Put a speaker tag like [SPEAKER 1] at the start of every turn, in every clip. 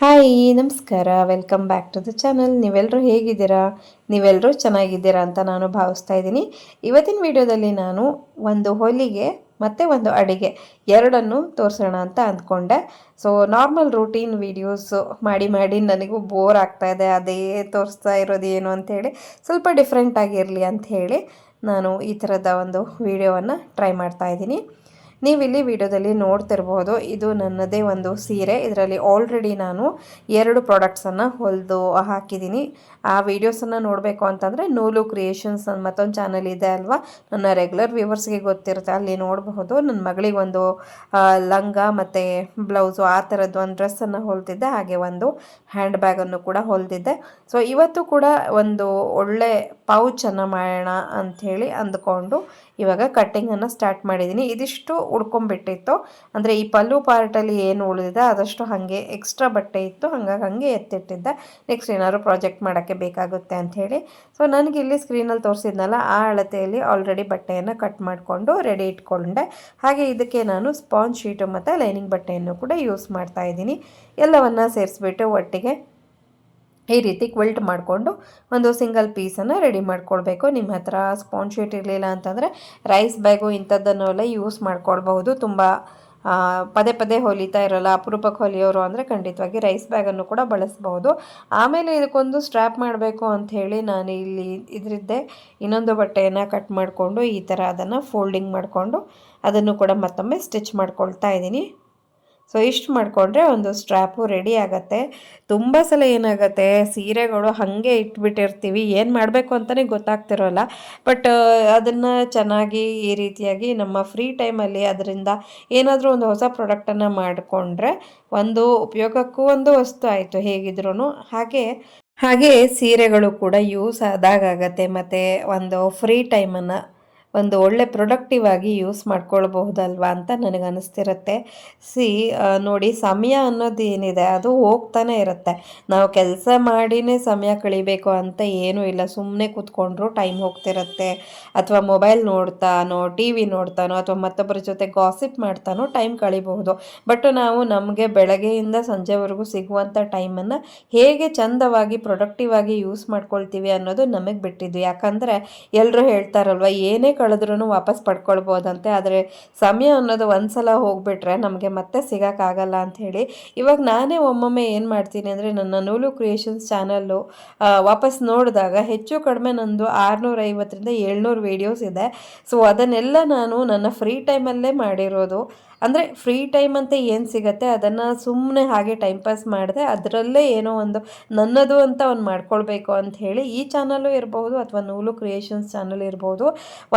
[SPEAKER 1] Hi ನಮಸ್ಕಾರ. Welcome back to the channel ನೀವೆಲ್ಲರೂ ಹೇಗಿದ್ದೀರಾ? ನೀವೆಲ್ಲರೂ ಚೆನ್ನಾಗಿದ್ದೀರಾ ಅಂತ ನಾನು ಭಾವಿಸ್ತಾ ಇದ್ದೀನಿ. ಇವತ್ತಿನ ವಿಡಿಯೋದಲ್ಲಿ ನಾನು ಒಂದು ಹೊಲಿಗೆ ಮತ್ತು ಒಂದು ಅಡಿಗೆ ಎರಡನ್ನು ತೋರಿಸೋಣ ಅಂತ ಅಂದ್ಕೊಂಡೆ. ಸೊ ನಾರ್ಮಲ್ ರೂಟೀನ್ ವೀಡಿಯೋಸು ಮಾಡಿ ಮಾಡಿ ನನಗೂ ಬೋರ್ ಆಗ್ತಾ ಇದೆ. ಅದೇ ತೋರಿಸ್ತಾ ಇರೋದು ಏನು ಅಂಥೇಳಿ ಸ್ವಲ್ಪ ಡಿಫ್ರೆಂಟಾಗಿರಲಿ ಅಂತ ಹೇಳಿ ನಾನು ಈ ಥರದ ಒಂದು ವಿಡಿಯೋವನ್ನು ಟ್ರೈ ಮಾಡ್ತಾ ಇದ್ದೀನಿ. ನೀವಿಲ್ಲಿ ವಿಡಿಯೋದಲ್ಲಿ ನೋಡ್ತಿರ್ಬೋದು, ಇದು ನನ್ನದೇ ಒಂದು ಸೀರೆ. ಇದರಲ್ಲಿ ಆಲ್ರೆಡಿ ನಾನು ಎರಡು ಪ್ರಾಡಕ್ಟ್ಸನ್ನು ಹೊಲಿದು ಹಾಕಿದ್ದೀನಿ. ಆ ವೀಡಿಯೋಸನ್ನು ನೋಡಬೇಕು ಅಂತಂದರೆ ನೂಲು ಕ್ರಿಯೇಷನ್ಸ್ ನನ್ನ ಮತ್ತೊಂದು ಚಾನಲ್ ಇದೆ ಅಲ್ವಾ? ನನ್ನ ರೆಗ್ಯುಲರ್ ವ್ಯೂವರ್ಸ್ಗೆ ಗೊತ್ತಿರುತ್ತೆ, ಅಲ್ಲಿ ನೋಡಬಹುದು. ನನ್ನ ಮಗಳಿಗೆ ಒಂದು ಲಂಗ ಮತ್ತು ಬ್ಲೌಸು ಆ ಥರದ್ದು ಒಂದು ಡ್ರೆಸ್ಸನ್ನು ಹೊಲ್ತಿದ್ದೆ ಹಾಗೆ ಒಂದು ಹ್ಯಾಂಡ್ ಬ್ಯಾಗನ್ನು ಕೂಡ ಹೊಲ್ದಿದ್ದೆ. ಸೊ ಇವತ್ತು ಕೂಡ ಒಂದು ಒಳ್ಳೆ ಪೌಚನ್ನು ಮಾಡೋಣ ಅಂಥೇಳಿ ಅಂದ್ಕೊಂಡು ಇವಾಗ ಕಟ್ಟಿಂಗನ್ನು ಸ್ಟಾರ್ಟ್ ಮಾಡಿದ್ದೀನಿ. ಇದಿಷ್ಟು ಉಳ್ಕೊಂಬಿಟ್ಟಿತ್ತು ಅಂದರೆ ಈ ಪಲ್ಲು ಪಾರ್ಟಲ್ಲಿ ಏನು ಉಳಿದಿದೆ ಆದಷ್ಟು ಹಾಗೆ ಎಕ್ಸ್ಟ್ರಾ ಬಟ್ಟೆ ಇತ್ತು. ಹಾಗಾಗಿ ಹಾಗೆ ಎತ್ತಿಟ್ಟಿದ್ದೆ. ನೆಕ್ಸ್ಟ್ ಏನಾದ್ರು ಪ್ರಾಜೆಕ್ಟ್ ಮಾಡೋಕ್ಕೆ ಬೇಕಾಗುತ್ತೆ ಅಂಥೇಳಿ ಸೊ ನನಗೆ ಇಲ್ಲಿ ಸ್ಕ್ರೀನಲ್ಲಿ ತೋರಿಸಿದ್ನಲ್ಲ, ಆ ಅಳತೆಯಲ್ಲಿ ಆಲ್ರೆಡಿ ಬಟ್ಟೆಯನ್ನು ಕಟ್ ಮಾಡಿಕೊಂಡು ರೆಡಿ ಇಟ್ಕೊಂಡೆ. ಹಾಗೆ ಇದಕ್ಕೆ ನಾನು ಸ್ಪಾಂಜ್ ಶೀಟು ಮತ್ತು ಲೈನಿಂಗ್ ಬಟ್ಟೆಯನ್ನು ಕೂಡ ಯೂಸ್ ಮಾಡ್ತಾ ಇದ್ದೀನಿ. ಎಲ್ಲವನ್ನು ಸೇರಿಸ್ಬಿಟ್ಟು ಒಟ್ಟಿಗೆ ಈ ರೀತಿ ಕ್ವಿಲ್ಟ್ ಮಾಡಿಕೊಂಡು ಒಂದು ಸಿಂಗಲ್ ಪೀಸನ್ನು ರೆಡಿ ಮಾಡ್ಕೊಳ್ಬೇಕು. ನಿಮ್ಮ ಹತ್ರ ಸ್ಪಾಂಜ್ ಶೀಟ್ ಇರಲಿಲ್ಲ ಅಂತಂದರೆ ರೈಸ್ ಬ್ಯಾಗು ಇಂಥದ್ದನ್ನೆಲ್ಲ ಯೂಸ್ ಮಾಡ್ಕೊಳ್ಬಹುದು. ತುಂಬ ಪದೇ ಪದೇ ಹೊಲಿತಾ ಇರೋಲ್ಲ, ಅಪರೂಪಕ್ಕೆ ಹೊಲಿಯೋರು ಅಂದರೆ ಖಂಡಿತವಾಗಿ ರೈಸ್ ಬ್ಯಾಗನ್ನು ಕೂಡ ಬಳಸ್ಬೋದು ಆಮೇಲೆ ಇದಕ್ಕೊಂದು ಸ್ಟ್ರ್ಯಾಪ್ ಮಾಡಬೇಕು ಅಂಥೇಳಿ ನಾನು ಇಲ್ಲಿ ಇದರಿದ್ದೆ. ಇನ್ನೊಂದು ಬಟ್ಟೆಯನ್ನು ಕಟ್ ಮಾಡಿಕೊಂಡು ಈ ಥರ ಅದನ್ನು ಫೋಲ್ಡಿಂಗ್ ಮಾಡಿಕೊಂಡು ಅದನ್ನು ಕೂಡ ಮತ್ತೊಮ್ಮೆ ಸ್ಟಿಚ್ ಮಾಡ್ಕೊಳ್ತಾ ಇದ್ದೀನಿ. ಸೊ ಇಷ್ಟು ಮಾಡಿಕೊಂಡ್ರೆ ಒಂದು ಸ್ಟ್ರ್ಯಾಪು ರೆಡಿ ಆಗುತ್ತೆ. ತುಂಬ ಸಲ ಏನಾಗುತ್ತೆ, ಸೀರೆಗಳು ಹಾಗೆ ಇಟ್ಬಿಟ್ಟಿರ್ತೀವಿ, ಏನು ಮಾಡಬೇಕು ಅಂತಲೇ ಗೊತ್ತಾಗ್ತಿರೋಲ್ಲ. ಬಟ್ ಅದನ್ನು ಚೆನ್ನಾಗಿ ಈ ರೀತಿಯಾಗಿ ನಮ್ಮ ಫ್ರೀ ಟೈಮಲ್ಲಿ ಅದರಿಂದ ಏನಾದರೂ ಒಂದು ಹೊಸ ಪ್ರಾಡಕ್ಟನ್ನು ಮಾಡಿಕೊಂಡ್ರೆ ಒಂದು ಉಪಯೋಗಕ್ಕೂ ಒಂದು ವಸ್ತು ಆಯಿತು ಹೇಗಿದ್ರೂ ಹಾಗೆ ಹಾಗೆ ಸೀರೆಗಳು ಕೂಡ ಯೂಸ್ ಆದಾಗತ್ತೆ ಮತ್ತು ಒಂದು ಫ್ರೀ ಟೈಮನ್ನು ಒಂದು ಒಳ್ಳೆ ಪ್ರೊಡಕ್ಟಿವ್ ಆಗಿ ಯೂಸ್ ಮಾಡ್ಕೊಳ್ಬಹುದಲ್ವಾ ಅಂತ ನನಗೆ ಅನಿಸ್ತಿರುತ್ತೆ. ಸಿ ನೋಡಿ ಸಮಯ ಅನ್ನೋದು ಏನಿದೆ ಅದು ಹೋಗ್ತಾನೆ ಇರುತ್ತೆ. ನಾವು ಕೆಲಸ ಮಾಡಿನೇ ಸಮಯ ಕಳಿಬೇಕು ಅಂತ ಏನೂ ಇಲ್ಲ. ಸುಮ್ಮನೆ ಕೂತ್ಕೊಂಡ್ರು ಟೈಮ್ ಹೋಗ್ತಿರುತ್ತೆ. ಅಥವಾ ಮೊಬೈಲ್ ನೋಡ್ತಾನೋ ಟಿ ವಿ ನೋಡ್ತಾನೋ, ಅಥವಾ ಮತ್ತೊಬ್ಬರ ಜೊತೆ ಗಾಸಿಪ್ ಮಾಡ್ತಾನೋ ಟೈಮ್ ಕಳಿಬಹುದು. ಬಟ್ ನಾವು ನಮಗೆ ಬೆಳಗ್ಗೆಯಿಂದ ಸಂಜೆವರೆಗೂ ಸಿಗುವಂಥ ಟೈಮನ್ನು ಹೇಗೆ ಚಂದವಾಗಿ ಪ್ರೊಡಕ್ಟಿವ್ ಆಗಿ ಯೂಸ್ ಮಾಡ್ಕೊಳ್ತೀವಿ ಅನ್ನೋದು ನಮಗೆ ಬಿಟ್ಟಿದ್ದು. ಯಾಕಂದರೆ ಎಲ್ಲರೂ ಹೇಳ್ತಾರಲ್ವ, ಏನೇ ಕಳೆದ್ರೂ ವಾಪಸ್ ಪಡ್ಕೊಳ್ಬೋದಂತೆ. ಆದರೆ ಸಮಯ ಅನ್ನೋದು ಒಂದು ಸಲ ಹೋಗ್ಬಿಟ್ರೆ ನಮಗೆ ಮತ್ತೆ ಸಿಗೋಕ್ಕಾಗಲ್ಲ ಅಂಥೇಳಿ. ಇವಾಗ ನಾನೇ ಒಮ್ಮೊಮ್ಮೆ ಏನು ಮಾಡ್ತೀನಿ ಅಂದರೆ ನನ್ನ ನೂಲು ಕ್ರಿಯೇಷನ್ಸ್ ಚಾನಲ್ಲು ವಾಪಸ್ ನೋಡಿದಾಗ ಹೆಚ್ಚು ಕಡಿಮೆ ನಂದು ಆರುನೂರ ಐವತ್ತರಿಂದ ಏಳ್ನೂರು ವೀಡಿಯೋಸ್ ಇದೆ. ಸೊ ಅದನ್ನೆಲ್ಲ ನಾನು ನನ್ನ ಫ್ರೀ ಟೈಮಲ್ಲೇ ಮಾಡಿರೋದು. ಅಂದರೆ ಫ್ರೀ ಟೈಮ್ ಅಂತ ಏನು ಸಿಗುತ್ತೆ, ಅದನ್ನು ಸುಮ್ಮನೆ ಹಾಗೆ ಟೈಮ್ ಪಾಸ್ ಮಾಡಿದೆ ಅದರಲ್ಲೇ ಏನೋ ಒಂದು ನನ್ನದು ಅಂತ ಒಂದು ಮಾಡ್ಕೊಳ್ಬೇಕು ಅಂತ ಹೇಳಿ ಈ ಚಾನಲ್ಲು ಇರಬಹುದು ಅಥವಾ ನೂಲು ಕ್ರಿಯೇಷನ್ಸ್ ಚಾನಲ್ ಇರ್ಬೋದು,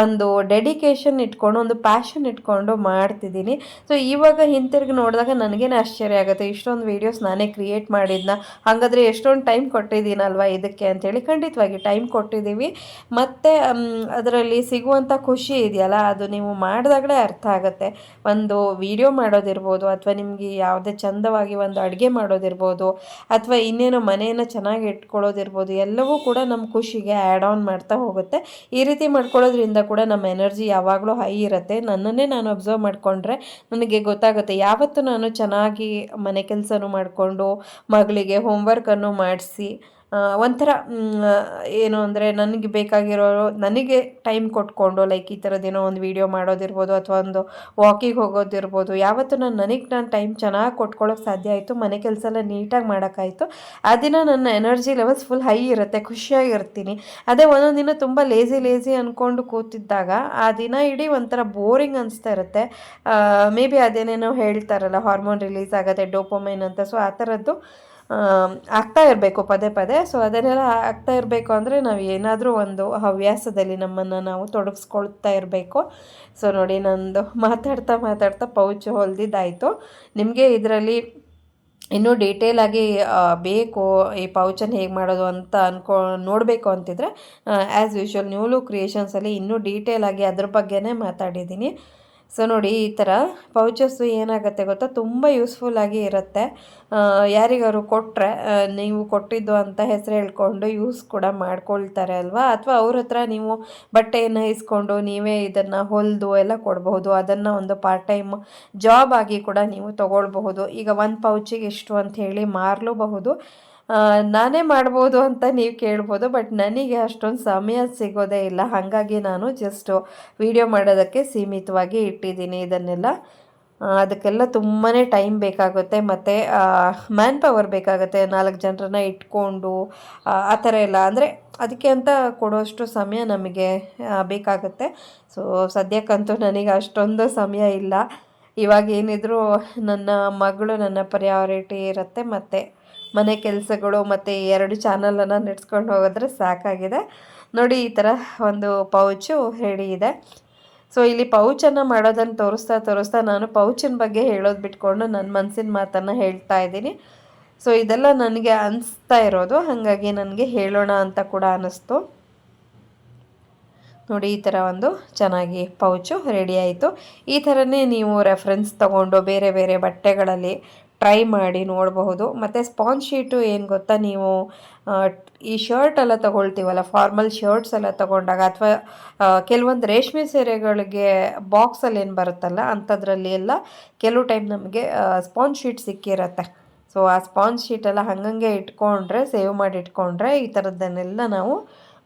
[SPEAKER 1] ಒಂದು ಡೆಡಿಕೇಶನ್ ಇಟ್ಕೊಂಡು, ಒಂದು ಪ್ಯಾಷನ್ ಇಟ್ಕೊಂಡು ಮಾಡ್ತಿದ್ದೀನಿ. ಸೊ ಇವಾಗ ಹಿಂತಿರುಗಿ ನೋಡಿದಾಗ ನನಗೇನು ಆಶ್ಚರ್ಯ ಆಗುತ್ತೆ, ಇಷ್ಟೊಂದು ವೀಡಿಯೋಸ್ ನಾನೇ ಕ್ರಿಯೇಟ್ ಮಾಡಿದ್ನ, ಹಾಗಾದರೆ ಎಷ್ಟೊಂದು ಟೈಮ್ ಕೊಟ್ಟಿದ್ದೀನಲ್ವ ಇದಕ್ಕೆ ಅಂಥೇಳಿ ಖಂಡಿತವಾಗಿ ಟೈಮ್ ಕೊಟ್ಟಿದ್ದೀವಿ. ಮತ್ತು ಅದರಲ್ಲಿ ಸಿಗುವಂಥ ಖುಷಿ ಇದೆಯಲ್ಲ, ಅದು ನೀವು ಮಾಡಿದಾಗಲೇ ಅರ್ಥ ಆಗುತ್ತೆ. ಒಂದು ವಿಡಿಯೋ ಮಾಡೋದಿರ್ಬೋದು ಅಥವಾ ನಿಮಗೆ ಯಾವುದೇ ಚಂದವಾಗಿ ಒಂದು ಅಡುಗೆ ಮಾಡೋದಿರ್ಬೋದು ಅಥವಾ ಇನ್ನೇನೋ ಮನೆಯನ್ನು ಚೆನ್ನಾಗಿ ಇಟ್ಕೊಳ್ಳೋದಿರ್ಬೋದು, ಎಲ್ಲವೂ ಕೂಡ ನಮ್ಮ ಖುಷಿಗೆ ಆ್ಯಡ್ ಆನ್ ಮಾಡ್ತಾ ಹೋಗುತ್ತೆ. ಈ ರೀತಿ ಮಾಡ್ಕೊಳ್ಳೋದ್ರಿಂದ ಕೂಡ ನಮ್ಮ ಎನರ್ಜಿ ಯಾವಾಗಲೂ ಹೈ ಇರುತ್ತೆ. ನನ್ನನ್ನೇ ನಾನು ಅಬ್ಸರ್ವ್ ಮಾಡಿಕೊಂಡ್ರೆ ನನಗೆ ಗೊತ್ತಾಗುತ್ತೆ. ಯಾವತ್ತು ನಾನು ಚೆನ್ನಾಗಿ ಮನೆ ಕೆಲಸನೂ ಮಾಡಿಕೊಂಡು, ಮಗಳಿಗೆ ಹೋಮ್ವರ್ಕನ್ನು ಮಾಡಿಸಿ ಒಂಥರ ಏನು ಅಂದರೆ ನನಗೆ ಬೇಕಾಗಿರೋ, ನನಗೆ ಟೈಮ್ ಕೊಟ್ಕೊಂಡು ಲೈಕ್ ಈ ಥರದ್ದೇನೋ ಒಂದು ವೀಡಿಯೋ ಮಾಡೋದಿರ್ಬೋದು ಅಥವಾ ಒಂದು ವಾಕಿಗೆ ಹೋಗೋದಿರ್ಬೋದು. ಯಾವತ್ತು ನಾನು ನನಗೆ ನಾನು ಟೈಮ್ ಚೆನ್ನಾಗಿ ಕೊಟ್ಕೊಳ್ಳೋಕೆ ಸಾಧ್ಯ ಆಯಿತು, ಮನೆ ಕೆಲಸ ಎಲ್ಲ ನೀಟಾಗಿ ಮಾಡೋಕ್ಕಾಯಿತು. ಆ ದಿನ ನನ್ನ ಎನರ್ಜಿ ಲೆವೆಲ್ಸ್ ಫುಲ್ ಹೈ ಇರುತ್ತೆ, ಖುಷಿಯಾಗಿರ್ತೀನಿ. ಅದೇ ಒಂದೊಂದು ದಿನ ತುಂಬ ಲೇಸಿ ಲೇಸಿ ಅಂದ್ಕೊಂಡು ಕೂತಿದ್ದಾಗ, ಆ ದಿನ ಇಡೀ ಒಂಥರ ಬೋರಿಂಗ್ ಅನಿಸ್ತಾ ಇರುತ್ತೆ. ಮೇ ಬಿ ಅದೇನೇನೋ ಹೇಳ್ತಾರಲ್ಲ ಹಾರ್ಮೋನ್ ರಿಲೀಸ್ ಆಗುತ್ತೆ ಡೋಪೊಮೈನ್ ಅಂತ. ಸೊ ಆ ಥರದ್ದು ಆಗ್ತಾ ಇರಬೇಕು ಪದೇ ಪದೇ. ಸೊ ಅದನ್ನೆಲ್ಲ ಆಗ್ತಾ ಇರಬೇಕು ಅಂದರೆ ನಾವು ಏನಾದರೂ ಒಂದು ಹವ್ಯಾಸದಲ್ಲಿ ನಮ್ಮನ್ನು ನಾವು ತೊಡಗಿಸ್ಕೊಳ್ತಾ ಇರಬೇಕು. ಸೊ ನೋಡಿ ನಂದು ಮಾತಾಡ್ತಾ ಮಾತಾಡ್ತಾ ಪೌಚ್ ಹೊಲ್ದಿದ್ದಾಯಿತು. ನಿಮಗೆ ಇದರಲ್ಲಿ ಇನ್ನೂ ಡೀಟೇಲಾಗಿ ಬೇಕು ಈ ಪೌಚನ್ನು ಹೇಗೆ ಮಾಡೋದು ಅಂತ ಅನ್ಕೊ, ನೋಡಬೇಕು ಅಂತಿದ್ರೆ ಆ್ಯಸ್ ಯೂಶ್ವಲ್ ನ್ಯೂಲು ಕ್ರಿಯೇಷನ್ಸಲ್ಲಿ ಇನ್ನೂ ಡೀಟೇಲಾಗಿ ಅದ್ರ ಬಗ್ಗೆನೇ ಮಾತಾಡಿದ್ದೀನಿ. ಸೊ ನೋಡಿ, ಈ ಥರ ಪೌಚಸ್ಸು ಏನಾಗುತ್ತೆ ಗೊತ್ತಾ? ತುಂಬ ಯೂಸ್ಫುಲ್ಲಾಗಿ ಇರುತ್ತೆ. ಯಾರಿಗಾರು ಕೊಟ್ಟರೆ ನೀವು ಕೊಟ್ಟಿದ್ದು ಅಂತ ಹೆಸರು ಹೇಳ್ಕೊಂಡು ಯೂಸ್ ಕೂಡ ಮಾಡ್ಕೊಳ್ತಾರೆ ಅಲ್ವಾ? ಅಥವಾ ಅವ್ರ ಹತ್ರ ನೀವು ಬಟ್ಟೆಯನ್ನು ಇಸ್ಕೊಂಡು ನೀವೇ ಇದನ್ನು ಹೊಲಿದು ಎಲ್ಲ ಕೊಡಬಹುದು. ಅದನ್ನು ಒಂದು ಪಾರ್ಟ್ ಟೈಮ್ ಜಾಬ್ ಆಗಿ ಕೂಡ ನೀವು ತಗೊಳ್ಬಹುದು. ಈಗ ಒಂದು ಪೌಚಿಗೆ ಇಷ್ಟು ಅಂತ ಹೇಳಿ ಮಾರಲೂಬಹುದು. ನಾನೇ ಮಾಡ್ಬೋದು ಅಂತ ನೀವು ಕೇಳ್ಬೋದು ಬಟ್ ನನಗೆ ಅಷ್ಟೊಂದು ಸಮಯ ಸಿಗೋದೇ ಇಲ್ಲ. ಹಾಗಾಗಿ ನಾನು ಜಸ್ಟು ವಿಡಿಯೋ ಮಾಡೋದಕ್ಕೆ ಸೀಮಿತವಾಗಿ ಇಟ್ಟಿದ್ದೀನಿ ಇದನ್ನೆಲ್ಲ. ಅದಕ್ಕೆಲ್ಲ ತುಂಬಾ ಟೈಮ್ ಬೇಕಾಗುತ್ತೆ, ಮತ್ತು ಮ್ಯಾನ್ ಪವರ್ ಬೇಕಾಗುತ್ತೆ. ನಾಲ್ಕು ಜನರನ್ನ ಇಟ್ಕೊಂಡು, ಆ ಥರ ಎಲ್ಲ. ಅಂದರೆ ಅದಕ್ಕೆ ಅಂತ ಕೊಡೋಷ್ಟು ಸಮಯ ನಮಗೆ ಬೇಕಾಗುತ್ತೆ. ಸೊ ಸದ್ಯಕ್ಕಂತೂ ನನಗೆ ಅಷ್ಟೊಂದು ಸಮಯ ಇಲ್ಲ. ಇವಾಗ ಏನಿದ್ರು ನನ್ನ ಮಗಳು ನನ್ನ ಪ್ರಯಾರಿಟಿ ಇರುತ್ತೆ, ಮತ್ತು ಮನೆ ಕೆಲಸಗಳು ಮತ್ತು ಎರಡು ಚಾನಲನ್ನು ನಡೆಸ್ಕೊಂಡು ಹೋಗಿದ್ರೆ ಸಾಕಾಗಿದೆ. ನೋಡಿ, ಈ ಥರ ಒಂದು ಪೌಚು ರೆಡಿ ಇದೆ. ಸೊ ಇಲ್ಲಿ ಪೌಚನ್ನು ಮಾಡೋದನ್ನು ತೋರಿಸ್ತಾ ತೋರಿಸ್ತಾ ನಾನು ಪೌಚಿನ ಬಗ್ಗೆ ಹೇಳೋದು ಬಿಟ್ಕೊಂಡು ನನ್ನ ಮನಸ್ಸಿನ ಮಾತನ್ನು ಹೇಳ್ತಾ ಇದ್ದೀನಿ. ಸೊ ಇದೆಲ್ಲ ನನಗೆ ಅನಿಸ್ತಾ ಇರೋದು, ಹಾಗಾಗಿ ನನಗೆ ಹೇಳೋಣ ಅಂತ ಕೂಡ ಅನ್ನಿಸ್ತು ನೋಡಿ, ಈ ಥರ ಒಂದು ಚೆನ್ನಾಗಿ ಪೌಚು ರೆಡಿ ಆಯಿತು. ಈ ಥರನೇ ನೀವು ರೆಫರೆನ್ಸ್ ತಗೊಂಡು ಬೇರೆ ಬೇರೆ ಬಟ್ಟೆಗಳಲ್ಲಿ ಟ್ರೈ ಮಾಡಿ ನೋಡಬಹುದು. ಮತ್ತು ಸ್ಪಾಂಜ್ ಶೀಟು ಏನು ಗೊತ್ತಾ ನೀವು ಈ ಶರ್ಟ್ ಎಲ್ಲ ತೊಗೊಳ್ತೀವಲ್ಲ ಫಾರ್ಮಲ್ ಶರ್ಟ್ಸ್ ಎಲ್ಲ ತಗೊಂಡಾಗ ಅಥವಾ ಕೆಲವೊಂದು ರೇಷ್ಮೆ ಸೀರೆಗಳಿಗೆ ಬಾಕ್ಸಲ್ಲಿ ಏನು ಬರುತ್ತಲ್ಲ ಅಂಥದ್ರಲ್ಲಿ ಎಲ್ಲ ಕೆಲವು ಟೈಮ್ ನಮಗೆ ಸ್ಪಾಂಜ್ ಶೀಟ್ ಸಿಕ್ಕಿರತ್ತೆ. ಸೊ ಆ ಸ್ಪಾಂಜ್ ಶೀಟೆಲ್ಲ ಹಂಗಂಗೆ ಇಟ್ಕೊಂಡ್ರೆ ಸೇವ್ ಮಾಡಿ ಇಟ್ಕೊಂಡ್ರೆ ಈ ಥರದ್ದನ್ನೆಲ್ಲ ನಾವು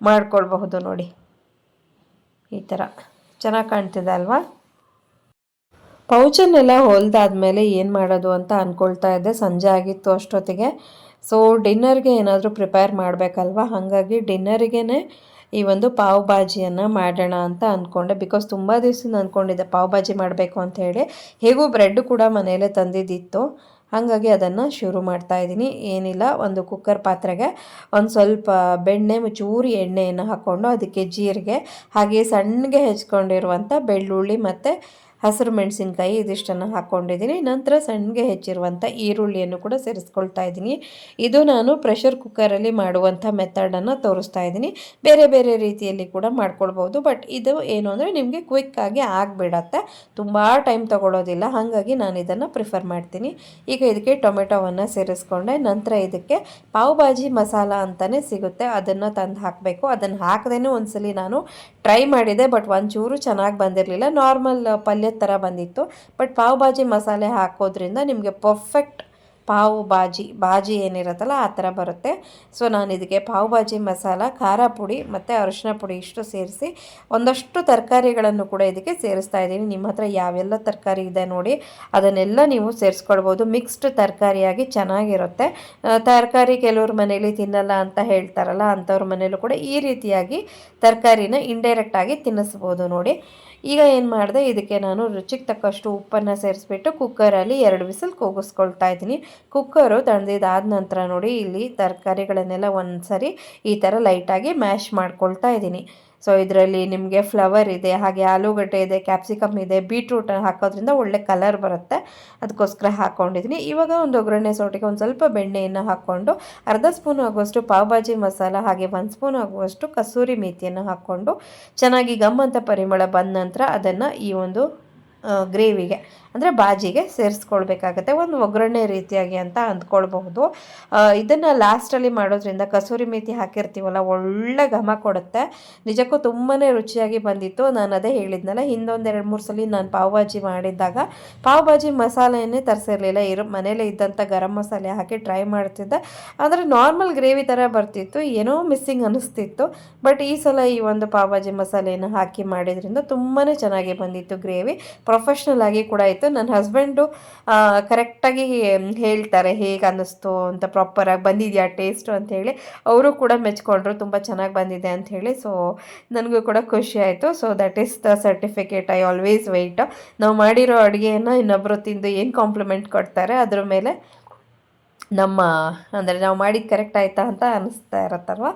[SPEAKER 1] ಮಾಡ್ಕೊಳ್ಬಹುದು ನೋಡಿ. ಈ ಥರ ಚೆನ್ನಾಗಿ ಕಾಣ್ತಿದೆ ಅಲ್ವಾ? ಪೌಚನ್ನೆಲ್ಲ ಹೊಲ್ದಾದ್ಮೇಲೆ ಏನು ಮಾಡೋದು ಅಂತ ಅಂದ್ಕೊಳ್ತಾ ಇದ್ದೆ. ಸಂಜೆ ಆಗಿತ್ತು ಅಷ್ಟೊತ್ತಿಗೆ. ಸೊ ಡಿನ್ನರ್ಗೆ ಏನಾದರೂ ಪ್ರಿಪೇರ್ ಮಾಡಬೇಕಲ್ವ? ಹಾಗಾಗಿ ಡಿನ್ನರಿಗೇ ಈ ಒಂದು ಪಾವ್ ಭಾಜಿಯನ್ನು ಮಾಡೋಣ ಅಂತ ಅಂದ್ಕೊಂಡೆ ಬಿಕಾಸ್ ತುಂಬ ದಿವಸದಿಂದ ಅಂದ್ಕೊಂಡಿದ್ದೆ ಪಾವ್ ಭಾಜಿ ಮಾಡಬೇಕು ಅಂತ ಹೇಳಿ. ಹೇಗೂ ಬ್ರೆಡ್ ಕೂಡ ಮನೆಯಲ್ಲೇ ತಂದಿದ್ದಿತ್ತು. ಹಾಗಾಗಿ ಅದನ್ನು ಶುರು ಮಾಡ್ತಾ ಇದ್ದೀನಿ. ಏನಿಲ್ಲ, ಒಂದು ಕುಕ್ಕರ್ ಪಾತ್ರೆಗೆ ಒಂದು ಸ್ವಲ್ಪ ಬೆಣ್ಣೆ, ಚೂರಿ ಎಣ್ಣೆಯನ್ನು ಹಾಕ್ಕೊಂಡು ಅದಕ್ಕೆ ಜೀರಿಗೆ, ಹಾಗೆ ಸಣ್ಣಗೆ ಹೆಚ್ಕೊಂಡಿರುವಂಥ ಬೆಳ್ಳುಳ್ಳಿ ಮತ್ತು ಹಸಿರು ಮೆಣಸಿನ್ಕಾಯಿ ಇದಿಷ್ಟನ್ನು ಹಾಕ್ಕೊಂಡಿದ್ದೀನಿ ನಂತರ ಸಣ್ಣಗೆ ಹೆಚ್ಚಿರುವಂಥ ಈರುಳ್ಳಿಯನ್ನು ಕೂಡ ಸೇರಿಸ್ಕೊಳ್ತಾ ಇದ್ದೀನಿ. ಇದು ನಾನು ಪ್ರೆಷರ್ ಕುಕ್ಕರಲ್ಲಿ ಮಾಡುವಂಥ ಮೆಥಡನ್ನು ತೋರಿಸ್ತಾ ಇದ್ದೀನಿ. ಬೇರೆ ಬೇರೆ ರೀತಿಯಲ್ಲಿ ಕೂಡ ಮಾಡ್ಕೊಳ್ಬೋದು. ಬಟ್ ಇದು ಏನು ಅಂದರೆ ನಿಮಗೆ ಕ್ವಿಕ್ಕಾಗಿ ಆಗಿಬಿಡತ್ತೆ. ತುಂಬ ಟೈಮ್ ತಗೊಳ್ಳೋದಿಲ್ಲ. ಹಾಗಾಗಿ ನಾನು ಇದನ್ನು ಪ್ರಿಫರ್ ಮಾಡ್ತೀನಿ. ಈಗ ಇದಕ್ಕೆ ಟೊಮೆಟೊವನ್ನು ಸೇರಿಸ್ಕೊಂಡೆ. ನಂತರ ಇದಕ್ಕೆ ಪಾವ್ ಭಾಜಿ ಮಸಾಲ ಅಂತಲೇ ಸಿಗುತ್ತೆ. ಅದನ್ನು ತಂದು ಹಾಕಬೇಕು. ಅದನ್ನು ಹಾಕದೇನೆ ಒಂದ್ಸಲಿ ನಾನು ಟ್ರೈ ಮಾಡಿದೆ, ಬಟ್ ಒಂಚೂರು ಚೆನ್ನಾಗಿ ಬಂದಿರಲಿಲ್ಲ. ನಾರ್ಮಲ್ ಪಲ್ಯದ ಥರ ಬಂದಿತ್ತು. ಬಟ್ ಪಾವ್ ಭಾಜಿ ಮಸಾಲೆ ಹಾಕೋದ್ರಿಂದ ನಿಮಗೆ ಪರ್ಫೆಕ್ಟ್ ಪಾವ್ ಬಾಜಿ ಬಾಜಿ ಏನಿರುತ್ತಲ್ಲ ಆ ಥರ ಬರುತ್ತೆ. ಸೊ, ನಾನು ಇದಕ್ಕೆ ಪಾವ್ ಬಾಜಿ ಮಸಾಲ, ಖಾರ ಪುಡಿ ಮತ್ತು ಅರಿಶಿನ ಪುಡಿ ಇಷ್ಟು ಸೇರಿಸಿ ಒಂದಷ್ಟು ತರಕಾರಿಗಳನ್ನು ಕೂಡ ಇದಕ್ಕೆ ಸೇರಿಸ್ತಾ ಇದ್ದೀನಿ. ನಿಮ್ಮ ಹತ್ರ ಯಾವೆಲ್ಲ ತರಕಾರಿ ಇದೆ ನೋಡಿ, ಅದನ್ನೆಲ್ಲ ನೀವು ಸೇರಿಸ್ಕೊಳ್ಬೋದು. ಮಿಕ್ಸ್ಡ್ ತರಕಾರಿಯಾಗಿ ಚೆನ್ನಾಗಿರುತ್ತೆ. ತರಕಾರಿ ಕೆಲವ್ರ ಮನೇಲಿ ತಿನ್ನಲ್ಲ ಅಂತ ಹೇಳ್ತಾರಲ್ಲ ಅಂಥವ್ರ ಮನೇಲೂ ಕೂಡ ಈ ರೀತಿಯಾಗಿ ತರಕಾರಿನ ಇಂಡೈರೆಕ್ಟಾಗಿ ತಿನ್ನಿಸ್ಬೋದು ನೋಡಿ. ಈಗ ಏನು ಮಾಡಿದೆ, ಇದಕ್ಕೆ ನಾನು ರುಚಿಗೆ ತಕ್ಕಷ್ಟು ಉಪ್ಪನ್ನು ಸೇರಿಸ್ಬಿಟ್ಟು ಕುಕ್ಕರಲ್ಲಿ ಎರಡು ವಿಸಿಲ್ ಕೂಗಿಸ್ಕೊಳ್ತಾ ಇದ್ದೀನಿ. ಕುಕ್ಕರು ತಣ್ದಿದ್ದಾದ ನಂತರ ನೋಡಿ ಇಲ್ಲಿ ತರಕಾರಿಗಳನ್ನೆಲ್ಲ ಒಂದು ಸರಿ ಈ ಥರ ಲೈಟಾಗಿ ಮ್ಯಾಶ್ ಮಾಡ್ಕೊಳ್ತಾ ಇದ್ದೀನಿ. ಸೊ ಇದರಲ್ಲಿ ನಿಮಗೆ ಫ್ಲವರ್ ಇದೆ, ಹಾಗೆ ಆಲೂಗಡ್ಡೆ ಇದೆ ಕ್ಯಾಪ್ಸಿಕಮ್ ಇದೆ ಬೀಟ್ರೂಟ್ ಹಾಕೋದ್ರಿಂದ ಒಳ್ಳೆ ಕಲರ್ ಬರುತ್ತೆ. ಅದಕ್ಕೋಸ್ಕರ ಹಾಕ್ಕೊಂಡಿದ್ದೀನಿ ಇವಾಗ ಒಂದು ಒಗ್ಗರಣೆ ಸೋಟಿಗೆ ಒಂದು ಸ್ವಲ್ಪ ಬೆಣ್ಣೆಯನ್ನು ಹಾಕ್ಕೊಂಡು ಅರ್ಧ ಸ್ಪೂನ್ ಆಗುವಷ್ಟು ಪಾವ್ ಭಾಜಿ ಮಸಾಲ, ಹಾಗೆ ಒಂದು ಸ್ಪೂನ್ ಆಗುವಷ್ಟು ಕಸೂರಿ ಮೇಥಿಯನ್ನು ಹಾಕ್ಕೊಂಡು ಚೆನ್ನಾಗಿ ಗಮ್ ಅಂತ ಪರಿಮಳ ಬಂದ ನಂತರ ಅದನ್ನು ಈ ಒಂದು ಗ್ರೇವಿಗೆ, ಅಂದರೆ ಬಾಜಿಗೆ ಸೇರಿಸ್ಕೊಳ್ಬೇಕಾಗತ್ತೆ. ಒಂದು ಒಗ್ಗರಣೆ ರೀತಿಯಾಗಿ ಅಂತ ಅಂದ್ಕೊಳ್ಬಹುದು. ಇದನ್ನು ಲಾಸ್ಟಲ್ಲಿ ಮಾಡೋದ್ರಿಂದ ಕಸೂರಿ ಮೇಥಿ ಹಾಕಿರ್ತೀವಲ್ಲ, ಒಳ್ಳೆ ಘಮ ಕೊಡುತ್ತೆ. ನಿಜಕ್ಕೂ ತುಂಬಾ ರುಚಿಯಾಗಿ ಬಂದಿತ್ತು. ನಾನು ಅದೇ ಹೇಳಿದ್ನಲ್ಲ, ಹಿಂದೊಂದು ಎರಡು ಮೂರು ಸಲ ನಾನು ಪಾವ್ ಭಾಜಿ ಮಾಡಿದ್ದಾಗ ಪಾವ್ ಭಾಜಿ ಮಸಾಲೆಯನ್ನೇ ತರಿಸಿರಲಿಲ್ಲ. ಇರೋ, ಮನೇಲೇ ಇದ್ದಂಥ ಗರಂ ಮಸಾಲೆ ಹಾಕಿ ಟ್ರೈ ಮಾಡ್ತಿದ್ದೆ. ಆದರೆ ನಾರ್ಮಲ್ ಗ್ರೇವಿ ಥರ ಬರ್ತಿತ್ತು, ಏನೋ ಮಿಸ್ಸಿಂಗ್ ಅನ್ನಿಸ್ತಿತ್ತು ಬಟ್ ಈ ಸಲ ಈ ಒಂದು ಪಾವ್ ಭಾಜಿ ಮಸಾಲೆಯನ್ನು ಹಾಕಿ ಮಾಡಿದ್ರಿಂದ ತುಂಬಾ ಚೆನ್ನಾಗಿ ಬಂದಿತ್ತು ಗ್ರೇವಿ. ಪ್ರೊಫೆಷ್ನಲ್ ಆಗಿ ಕೂಡ ಇತ್ತು ನನ್ನ ಹಸ್ಬೆಂಡು ಕರೆಕ್ಟಾಗಿ ಹೇಳ್ತಾರೆ, ಹೇಗೆ ಅನ್ನಿಸ್ತು ಅಂತ ಪ್ರಾಪರಾಗಿ ಬಂದಿದೆಯಾ ಟೇಸ್ಟು ಹೇಳಿ. ಅವರು ಕೂಡ ಮೆಚ್ಕೊಂಡ್ರು, ತುಂಬ ಚೆನ್ನಾಗಿ ಬಂದಿದೆ ಅಂತ ಹೇಳಿ. ಸೊ ನನಗೂ ಕೂಡ ಖುಷಿ ಆಯಿತು. So that is the certificate I always wait ನಾವು ಮಾಡಿರೋ ಅಡುಗೆಯನ್ನು ಇನ್ನೊಬ್ಬರು ತಿಂದು ಏನು ಕಾಂಪ್ಲಿಮೆಂಟ್ ಕೊಡ್ತಾರೆ, ಅದ್ರ ಮೇಲೆ ನಮ್ಮ, ಅಂದರೆ ನಾವು ಮಾಡಿದ್ದು ಕರೆಕ್ಟ್ ಆಯಿತಾ ಅಂತ ಅನ್ನಿಸ್ತಾ ಇರತ್ತಲ್ವ?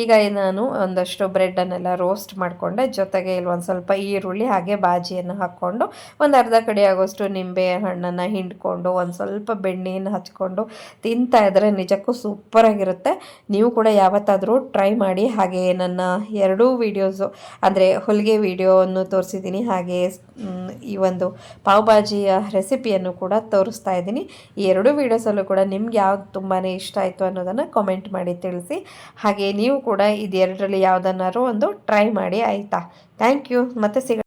[SPEAKER 1] ಈಗ ನಾನು ಒಂದಷ್ಟು ಬ್ರೆಡ್ಡನ್ನೆಲ್ಲ ರೋಸ್ಟ್ ಮಾಡಿಕೊಂಡೆ. ಜೊತೆಗೆ ಇಲ್ಲಿ ಒಂದು ಸ್ವಲ್ಪ ಈರುಳ್ಳಿ, ಹಾಗೆ ಬಾಜಿಯನ್ನು ಹಾಕ್ಕೊಂಡು ಒಂದು ಅರ್ಧ ಕಡೆ ಆಗೋಷ್ಟು ನಿಂಬೆ ಹಣ್ಣನ್ನು ಹಿಂಡ್ಕೊಂಡು ಒಂದು ಸ್ವಲ್ಪ ಬೆಣ್ಣೆಯನ್ನು ಹಚ್ಕೊಂಡು ತಿಂತಾ ಇದ್ದರೆ ನಿಜಕ್ಕೂ ಸೂಪರಾಗಿರುತ್ತೆ ನೀವು ಕೂಡ ಯಾವತ್ತಾದರೂ ಟ್ರೈ ಮಾಡಿ. ಹಾಗೆ ನನ್ನ ಎರಡೂ ವೀಡಿಯೋಸು ಅಂದರೆ ಹೊಲಿಗೆ ವೀಡಿಯೋವನ್ನು ತೋರಿಸಿದ್ದೀನಿ. ಹಾಗೆ ಈ ಒಂದು ಪಾವ್ ಭಾಜಿಯ ರೆಸಿಪಿಯನ್ನು ಕೂಡ ತೋರಿಸ್ತಾ ಇದ್ದೀನಿ. ಈ ಎರಡೂ ವೀಡಿಯೋಸಲ್ಲೂ ಕೂಡ ನಿಮ್ಗೆ ಯಾವ್ದು ತುಂಬಾ ಇಷ್ಟ ಆಯಿತು ಅನ್ನೋದನ್ನು ಕಾಮೆಂಟ್ ಮಾಡಿ ತಿಳಿಸಿ. ಹಾಗೆ ನೀವು ಕೂಡ ಇದೆರಡರಲ್ಲಿ ಯಾವುದನ್ನಾರು ಒಂದು ಟ್ರೈ ಮಾಡಿ, ಆಯಿತಾ? ಥ್ಯಾಂಕ್ ಯು ಮತ್ತೆ ಸಿಗ